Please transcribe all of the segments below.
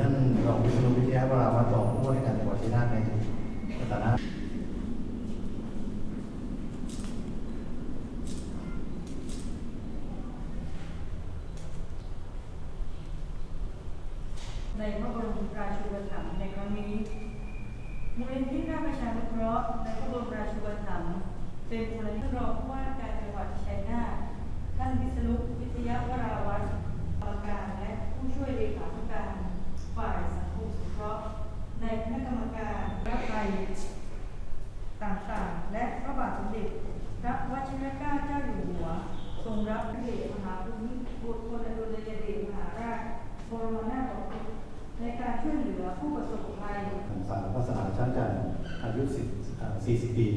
ที่ให้เรามาส่งผู้บริการจังหวัดชัยนาทในฐานะในพระบรมราชูปถัมภ์ในครั้งนี้มูลนิธิราประชานุเคราะห์ในพระบรมราชูปถัมภ์เป็นมูลนิธิรองผู้ว่าการจังหวัดชัยนาทท่านวิษณุวิทยาวราวัฒน์กรรมการและผู้ช่วยเลขาธิการ ฝ่ายสังคมสงเคราะห์ในคณะกรรมการรับไปต่างๆ และพระบาทสมเด็จพระวชิรเกล้าเจ้าอยู่หัว ทรงรับพระเดชมหาภูมิพลอดุลยเดชมหาราชบรมนาถบพิตรในการช่วยเหลือผู้ประสบภัยสารพัฒนาชั้นจันทร์อายุ40 ปี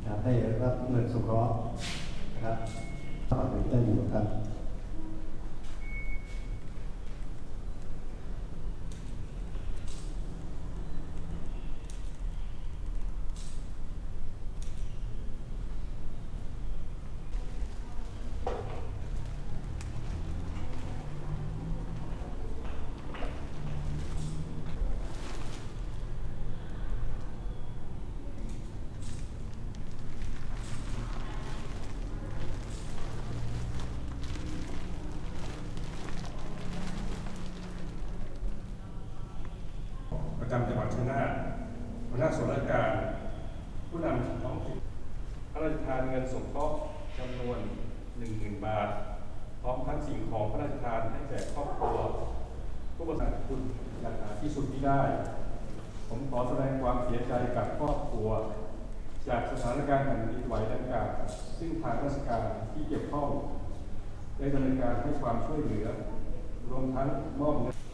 นะครับได้รับเงินสงเคราะห์นะครับต่อไปได้อยู่ครับ ประจำจังหวัดชัยนาทหัวหน้าส่วนราชการ ผู้นำท้องถิ่นพระราชทานเงินสงเคราะห์จำนวน10,000 บาท พร้อมทั้งสิ่งของพระราชทานให้แก่ครอบครัวผู้ประสบคุณอย่างหาที่สุดที่ได้ ผมขอแสดงความเสียใจกับครอบครัว จากสถานการณ์แผ่นดินไหวดังกล่าวซึ่งทางราชการที่เกี่ยวข้องได้ดำเนินการให้ความช่วยเหลือ รวมทั้งมอบเงิน